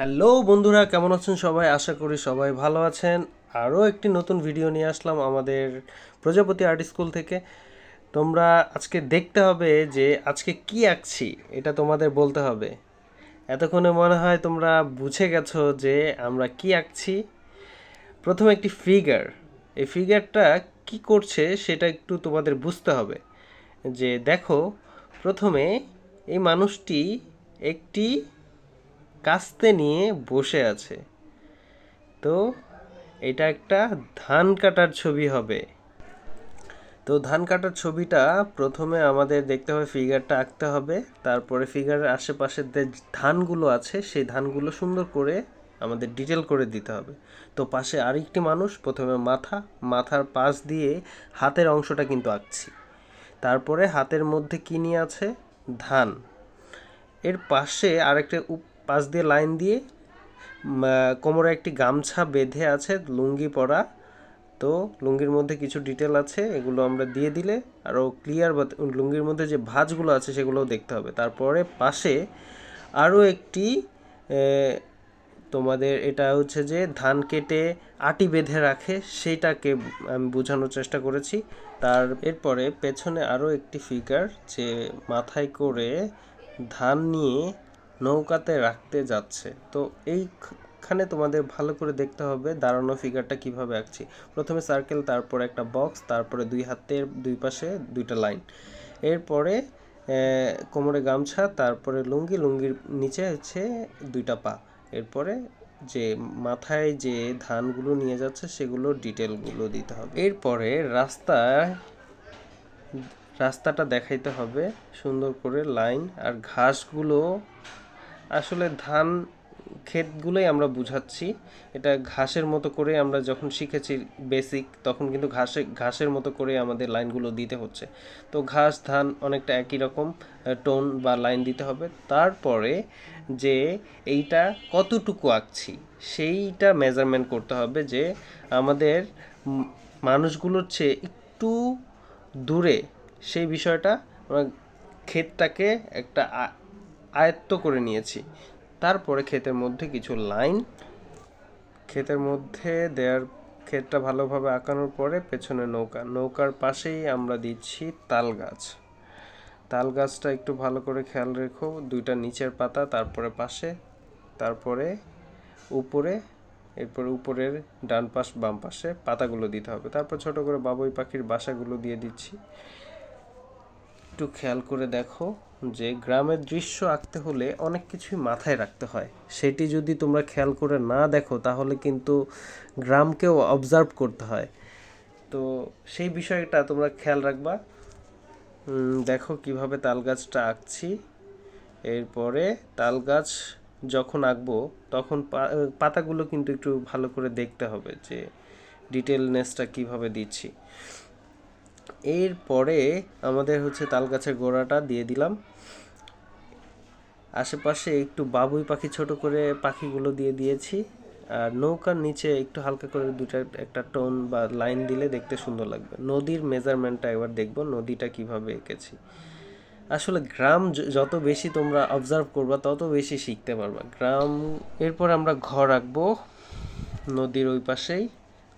Hello বন্ধুরা, কেমন আছেন সবাই? আশা করি সবাই ভালো আছেন। আরও একটি নতুন ভিডিও নিয়ে আসলাম আমাদের প্রজাপতি আর্ট স্কুল থেকে। তোমরা আজকে দেখতে হবে যে আজকে কি আঁকছি, এটা তোমাদের বলতে হবে। এতক্ষণে মনে হয় তোমরা বুঝে গেছো যে আমরা কি আঁকছি। প্রথমে একটি ফিগার এই ফিগারটা কি করছে সেটা একটু তোমাদের বুঝতে হবে। যে দেখো, প্রথমে এই মানুষটি একটি কাস্তে নিয়ে বসে আছে। তো এটা একটা ধান কাটার ছবি হবে। তো ধান কাটার ছবিটা প্রথমে আমাদের দেখতে হবে, ফিগারটা আঁকতে হবে। তারপরে ফিগারের আশেপাশের যে ধানগুলো আছে, সেই ধানগুলো সুন্দর করে আমাদের ডিটেল করে দিতে হবে। তো পাশে আরেকটি মানুষ, প্রথমে মাথা, মাথার পাশ দিয়ে হাতের অংশটা কিন্তু আঁকছি। তারপরে হাতের মধ্যে কী নিয়ে আছে? ধান। এর পাশে আরেকটা পাশ দিয়ে লাইন দিয়ে কোমরে একটি গামছা বেঁধে আছে, লুঙ্গি পরা। তো লুঙ্গির মধ্যে কিছু ডিটেল আছে, এগুলো আমরা দিয়ে দিলে আরও ক্লিয়ার লুঙ্গির মধ্যে যে ভাঁজগুলো আছে সেগুলোও দেখতে হবে। তারপরে পাশে আরও একটি তোমাদের এটা হচ্ছে যে ধান কেটে আটি বেঁধে রাখে, সেইটাকে, আমি বোঝানোর চেষ্টা করেছি। তার, এরপরে পেছনে আরও একটি ফিগার যে মাথায় করে ধান নিয়ে নৌকাতে রাখতে যাচ্ছে। তো এইখানে তোমাদের ভালো করে দেখতে হবে দাঁড়ানো ফিগারটা কীভাবে আঁকছি। প্রথমে সার্কেল তারপরে একটা বক্স তারপরে দুই হাতের দুই পাশে দুইটা লাইন এরপরে কোমরে গামছা, তারপরে লুঙ্গি, লুঙ্গির নিচে হচ্ছে দুইটা পা। এরপরে যে মাথায় যে ধানগুলো নিয়ে যাচ্ছে, সেগুলো ডিটেলগুলো দিতে হবে। এরপরে রাস্তায় রাস্তাটা দেখাইতে হবে সুন্দর করে লাইন আর ঘাসগুলো আসলে ধান ক্ষেতগুলোই আমরা বুঝাচ্ছি। এটা ঘাসের মতো করে আমরা যখন শিখেছি বেসিক তখন কিন্তু ঘাসে, ঘাসের মতো করে আমাদের লাইনগুলো দিতে হচ্ছে। তো ঘাস, ধান অনেকটা একই রকম টোন বা লাইন দিতে হবে। তারপরে যে এইটা কতটুকু আঁকছি, সেইটা মেজারমেন্ট করতে হবে যে আমাদের মানুষগুলোর চেয়ে একটু দূরে সেই বিষয়টা ক্ষেতটাকে একটা আয়ত্ত করে নিয়েছি। তারপরে ক্ষেতের মধ্যে কিছু লাইন, ক্ষেতের মধ্যে দেয়ার ক্ষেতটা ভালোভাবে আঁকানোর পরে পেছনে নৌকা। নৌকার পাশেই আমরা দিচ্ছি তাল গাছ। তাল গাছটা একটু ভালো করে খেয়াল রেখো, দুইটা নিচের পাতা, তারপরে পাশে, তারপরে উপরে, এরপর উপরের ডান পাশ, বাম পাশে পাতাগুলো দিতে হবে। তারপর ছোট করে বাবুই পাখির বাসাগুলো দিয়ে দিচ্ছি। একটু খেয়াল করে দেখো। যে গ্রামের দৃশ্য আঁকতে হলে অনেক কিছুই মাথায় রাখতে হয়। সেটি যদি তোমরা খেয়াল করে না দেখো, তাহলে কিন্তু গ্রামকেও অবজার্ভ করতে হয়। তো সেই বিষয়টা তোমরা খেয়াল রাখবা। দেখো কীভাবে তাল গাছটা আঁকছি। এরপরে তাল গাছ যখন আঁকবো, তখন পাতাগুলো কিন্তু একটু ভালো করে দেখতে হবে যে ডিটেলনেসটা কীভাবে দিচ্ছি। এরপরে আমাদের হচ্ছে তাল গাছের গোড়াটা দিয়ে দিলাম। আশেপাশে একটু বাবুই পাখি ছোট করে পাখিগুলো দিয়ে দিয়েছি। আর নৌকার নিচে একটু হালকা করে দুটা একটা টোন বা লাইন দিলে দেখতে সুন্দর লাগবে। নদীর মেজারমেন্টটা এবার দেখব, নদীটা কীভাবে এঁকেছি। আসলে গ্রাম যত বেশি তোমরা অবজার্ভ করবা, তত বেশি শিখতে পারবা। গ্রাম, এরপর আমরা ঘর আঁকবো, নদীর ওই পাশেই।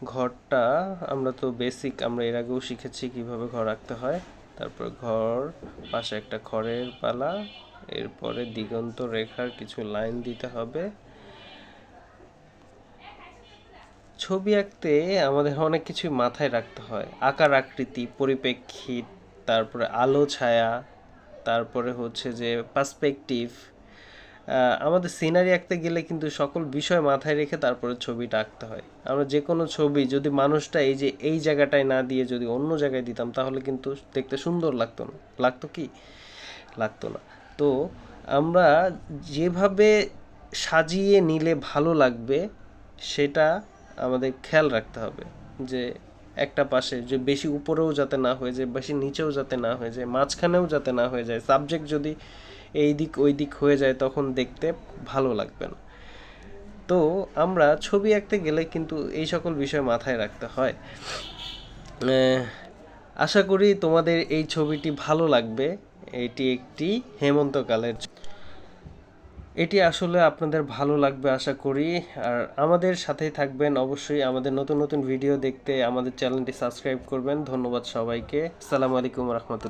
ঘরটা আমরা তো বেসিক আমরা এর আগেও শিখেছি কীভাবে ঘর আঁকতে হয়। তারপর ঘর, পাশে একটা খড়ের পালা, এরপরে দিগন্ত রেখার কিছু লাইন দিতে হবে। ছবি আঁকতে আমাদের অনেক কিছু মাথায় রাখতে হয়। আকার আকৃতি, পরিপ্রেক্ষিত, তারপরে আলো, ছায়া, তারপরে হচ্ছে যে পার্সপেক্টিভ আমাদের সিনারি আঁকতে গেলে কিন্তু সকল বিষয় মাথায় রেখে তারপরে ছবিটা আঁকতে হয়। আমরা যে কোনো ছবি যদি মানুষটা এই যে এই জায়গাটায় না দিয়ে যদি অন্য জায়গায় দিতাম, তাহলে কিন্তু দেখতে সুন্দর লাগতো না। লাগতো কি? লাগতো না। তো আমরা যেভাবে সাজিয়ে নিলে ভালো লাগবে, সেটা আমাদের খেয়াল রাখতে হবে। যে একটা পাশে যে বেশি উপরেও যাতে না হয়ে যায়, বেশি নিচেও যাতে না হয়ে যায়, মাঝখানেও যাতে না হয়ে যায়। সাবজেক্ট যদি এই দিক ওই দিক হয়ে যায়, তখন দেখতে ভালো লাগবে না। তো আমরা ছবি আঁকতে গেলে কিন্তু এই সকল বিষয় মাথায় রাখতে হয়। আশা করি তোমাদের এই ছবিটি ভালো লাগবে। এটি একটি হেমন্তকালের এটি আসলে আপনাদের ভালো লাগবে আশা করি। আর আমাদের সাথেই থাকবেন অবশ্যই আমাদের নতুন নতুন ভিডিও দেখতে আমাদের চ্যানেলটি সাবস্ক্রাইব করবেন। ধন্যবাদ সবাইকে। আসসালামু আলাইকুম রহমতুল্লাহ।